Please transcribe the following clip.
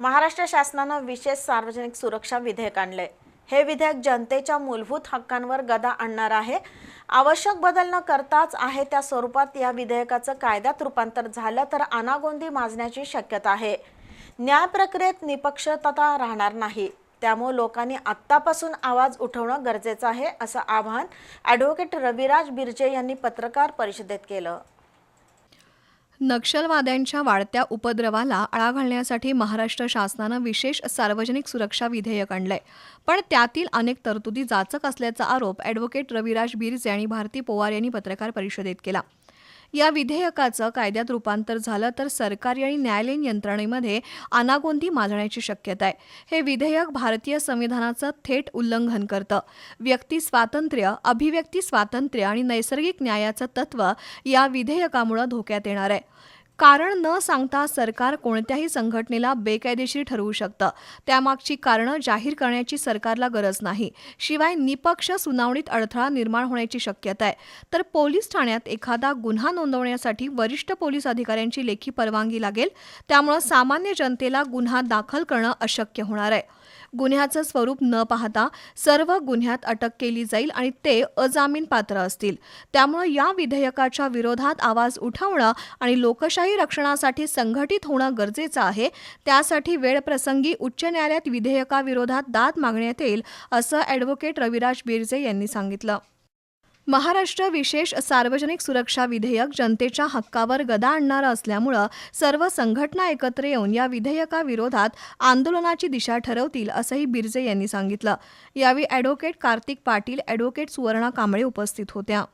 महाराष्ट्र शासनानं विशेष सार्वजनिक सुरक्षा विधेयक आणले हे विधेयक जनतेच्या मूलभूत हक्कांवर गदा आणणार आहे. आवश्यक बदल न करताच आहे त्या स्वरूपात या विधेयकाचं कायद्यात रूपांतर झालं तर अनागोंदी माजण्याची शक्यता आहे. न्याय प्रक्रियेत निपक्षता राहणार नाही. त्यामुळे लोकांनी आत्तापासून आवाज उठवणं गरजेचं आहे असं आवाहन ॲडव्होकेट रविराज बिर्जे यांनी पत्रकार परिषदेत केलं. नक्षलवाद्यांच्या वाढत्या उपद्रवाला आळा घालण्यासाठी महाराष्ट्र शासनानं विशेष सार्वजनिक सुरक्षा विधेयक आणलंय. पण त्यातील अनेक तरतुदी जाचक असल्याचा आरोप ॲडव्होकेट रविराज बिर्जे आणि भारती पोवार यांनी पत्रकार परिषदेत केला. या विधेयकाचं कायद्यात रूपांतर झालं तर सरकारी आणि न्यायालयीन यंत्रणेमध्ये अनागोंदी माजण्याची शक्यता आहे. हे विधेयक भारतीय संविधानाचं थेट उल्लंघन करतं. व्यक्ती स्वातंत्र्य अभिव्यक्ती स्वातंत्र्य आणि नैसर्गिक न्यायाचं तत्व या विधेयकामुळं धोक्यात येणार आहे. कारण न सांगता सरकार कोणत्याही संघटनेला बेकायदेशीर ठरवू शकतं. त्यामागची कारणं जाहीर करण्याची सरकारला गरज नाही. शिवाय निपक्ष सुनावणीत अडथळा निर्माण होण्याची शक्यता आहे. तर पोलीस ठाण्यात एखादा गुन्हा नोंदवण्यासाठी वरिष्ठ पोलीस अधिकाऱ्यांची लेखी परवानगी लागेल. त्यामुळं सामान्य जनतेला गुन्हा दाखल करणं अशक्य होणार आहे. गुन्ह्याचं स्वरूप न पाहता सर्व गुन्ह्यात अटक केली जाईल आणि ते अजामीन पात्र असतील. त्यामुळं या विधेयकाच्या विरोधात आवाज उठवणं आणि लोकशाही रक्षणासाठी संघटित होणं गरजेचं आहे. त्यासाठी वेळप्रसंगी उच्च न्यायालयात विधेयकाविरोधात दाद मागण्यात येईल असं ॲडव्होकेट रविराज बिर्जे यांनी सांगितलं. महाराष्ट्र विशेष सार्वजनिक सुरक्षा विधेयक जनतेच्या हक्कावर गदा आणणारं असल्यामुळं सर्व संघटना एकत्र येऊन या विधेयकाविरोधात आंदोलनाची दिशा ठरवतील असंही बिर्जे यांनी सांगितलं. यावेळी ॲडव्होकेट कार्तिक पाटील ॲडव्होकेट सुवर्णा कांबळे उपस्थित होत्या.